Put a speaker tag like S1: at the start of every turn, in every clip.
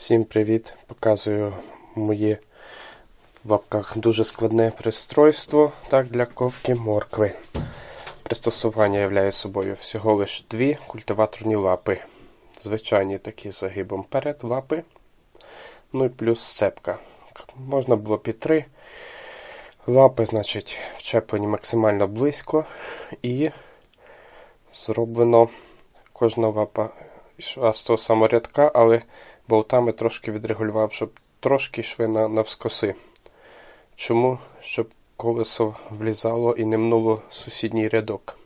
S1: Всім привіт! Показую моє в лапках дуже складне пристройство так, для ковки моркви. Пристосування являє собою всього лиш дві культиваторні лапи. Звичайні такі з загибом перед лапи. Ну і плюс сцепка. Можна було і три. Лапи, значить, вчеплені максимально близько і зроблено кожна лапа з того самого рядка, але болтами трошки відрегулював, щоб трошки йшли на, навскоси. Чому? Щоб колесо влізало і не минуло сусідній рядок.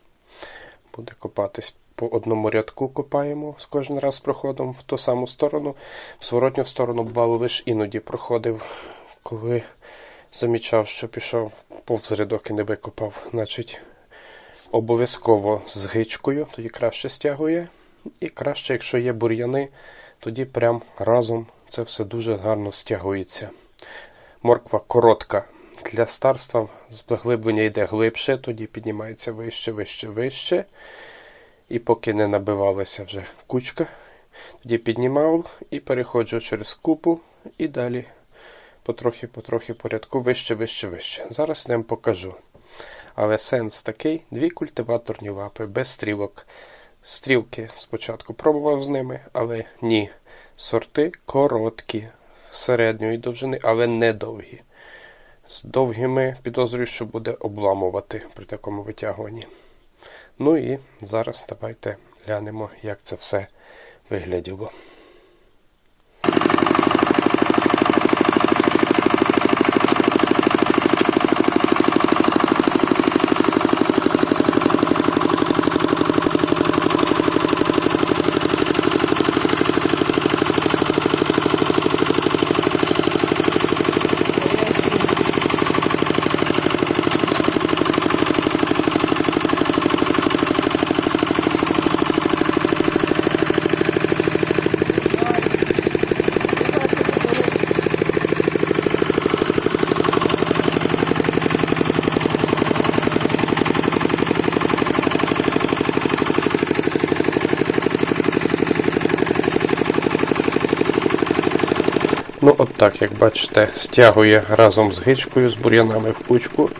S1: Буде копатись по одному рядку, копаємо з кожен раз проходом в ту саму сторону. В зворотню сторону бувало лише іноді проходив, коли замічав, що пішов повз рядок і не викопав. Значить, обов'язково з гичкою, тоді краще стягує. І краще, якщо є бур'яни, тоді прям разом це все дуже гарно стягується. Морква коротка. Для старства заглиблення йде глибше, тоді піднімається вище, вище, вище. І поки не набивалася вже кучка, тоді піднімав і переходжу через купу і далі потрохи-потрохи порядку вище, вище, вище. Зараз я вам покажу. Але сенс такий: дві культиваторні лапи без стрілок. Стрілки спочатку пробував з ними, але ні. Сорти короткі, середньої довжини, але не довгі. З довгими підозрюю, що буде обламувати при такому витягуванні. Ну і зараз давайте глянемо, як це все вигляділо. Ну, от так, як бачите, стягує разом з гичкою, з бур'янами в кучку.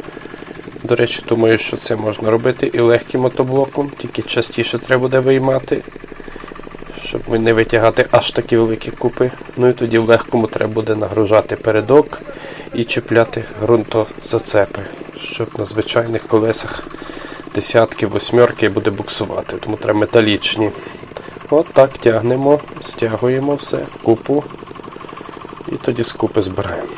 S1: До речі, думаю, що це можна робити і легким мотоблоком, тільки частіше треба буде виймати, щоб не витягати аж такі великі купи. Ну і тоді в легкому треба буде нагружати передок і чіпляти ґрунтозацепи, щоб на звичайних колесах десятки, восьмерки буде буксувати, тому треба металічні. От так тягнемо, стягуємо все в купу. І тоді скупи збираємо.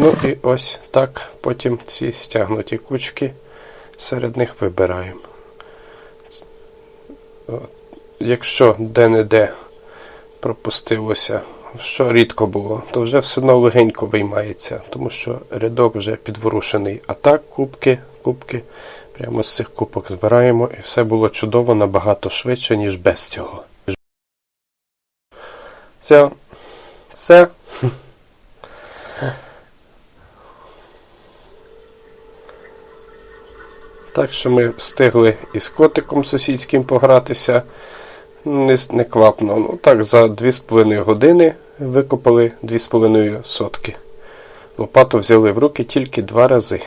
S1: Ну і ось так потім ці стягнуті кучки серед них вибираємо. Якщо де-не-де пропустилося, що рідко було, то вже все одно легенько виймається, тому що рядок вже підворушений. А так кубки, кубки, прямо з цих кубок збираємо, і все було чудово набагато швидше, ніж без цього. Все. Все. Так що ми встигли із котиком сусідським погратися. Не, не квапно. Ну так, за 2,5 години викопали 2,5 сотки. Лопату взяли в руки тільки два рази.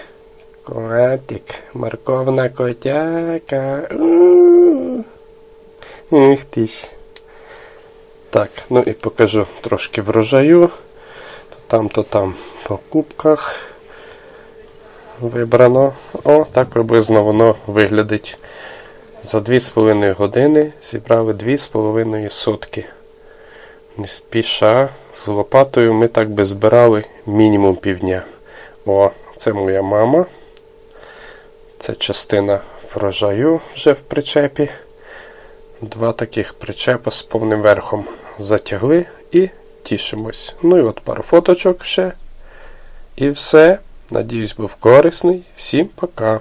S1: Котик, морковна котяка. Ух ти ж. Так, ну і покажу трошки врожаю. То там, то там по кубках вибрано. О, так приблизно воно виглядить За 2,5 години зібрали 2,5 сотки. Не спіша, з лопатою ми так би збирали мінімум півдня. О, це моя мама. Це частина врожаю вже в причепі. Два таких причепа з повним верхом затягли і тішимось. Ну і от пару фоточок ще. І все. Надіюсь, був корисний. Всім пока.